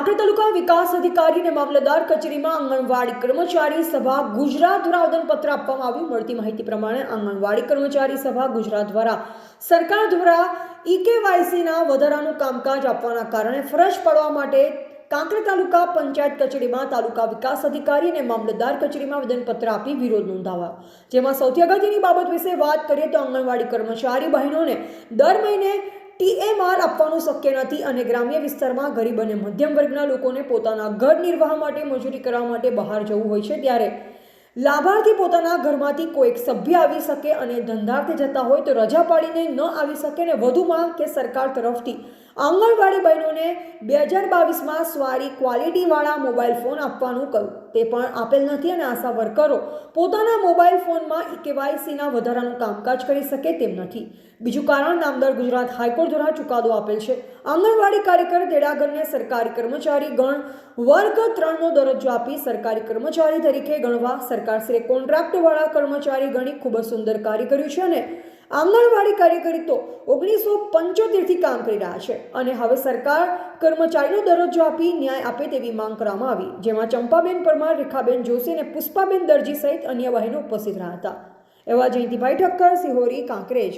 કાંકરેજ તાલુકા વિકાસ અધિકારી અને મામલતદાર કચેરીમાં આંગણવાડી કર્મચારી સભા ગુજરાત દ્વારા આવેદનપત્ર આપવામાં આવ્યું મળતી માહિતી પ્રમાણે આંગણવાડી કર્મચારી સભા ગુજરાત દ્વારા સરકાર દ્વારા ઈકેવાયસીના વધારાનું કામકાજ આપવાના કારણે ફરજ પાડવા માટે કાંકરેજ તાલુકા પંચાયત કચેરીમાં તાલુકા વિકાસ અધિકારી અને મામલતદાર કચેરીમાં આવેદનપત્ર આપી વિરોધ નોંધાવ્યો. જેમાં સૌથી અગત્યની બાબત વિશે વાત કરીએ તો આંગણવાડી કર્મચારી બહેનોને દર મહિને ટીએમઆર આપવાનું શક્ય નથી અને ગ્રામ્ય વિસ્તારમાં ગરીબ અને મધ્યમ વર્ગના લોકોને પોતાના ઘર નિર્વાહ માટે મજૂરી કરવા માટે બહાર જવું હોય છે ત્યારે લાભાર્થી પોતાના ઘરમાંથી કોઈક સભ્ય આવી શકે અને ધંધાર્થે જતા હોય તો રજા પાડીને ન આવી શકે ને વધુમાં કે સરકાર તરફથી. આંગણવાડી બહેનોને બે હજાર બાવીસમાં સ્વારી ક્વોલિટીવાળા મોબાઈલ ફોન આપવાનું કહ્યું. તે પણ આપેલ નથી અને આશા વર્કરો પોતાના મોબાઈલ ફોનમાં કેવાયસીના વધારાનું કામકાજ કરી શકે તેમ નથી. બીજું કારણ નામદાર ગુજરાત હાઈકોર્ટ દ્વારા ચુકાદો આપેલ છે. આંગણવાડી કાર્યકર તેડાગરને સરકારી કર્મચારી ગણ, વર્ગ ત્રણનો દરજ્જો આપી સરકારી કર્મચારી તરીકે ગણવા સરકારશ્રીએ કોન્ટ્રાક્ટવાળા કર્મચારી ગણી ખૂબ જ સુંદર કાર્ય કર્યું છે અને આંગણવાડી કાર્યકરી તો ઓગણીસો પંચોતેરથી કામ કરી રહ્યા છે. અને હવે સરકાર કર્મચારીનો દરજ્જો આપી ન્યાય આપે તેવી માંગ કરવામાં આવી, જેમાં ચંપાબેન પરમાર, રેખાબેન જોશી અને પુષ્પાબેન દરજી સહિત અન્ય બહેનો ઉપસ્થિત રહ્યા હતા. એવા જયંતિભાઈ ઠક્કર, સિહોરી, કાંકરેજ.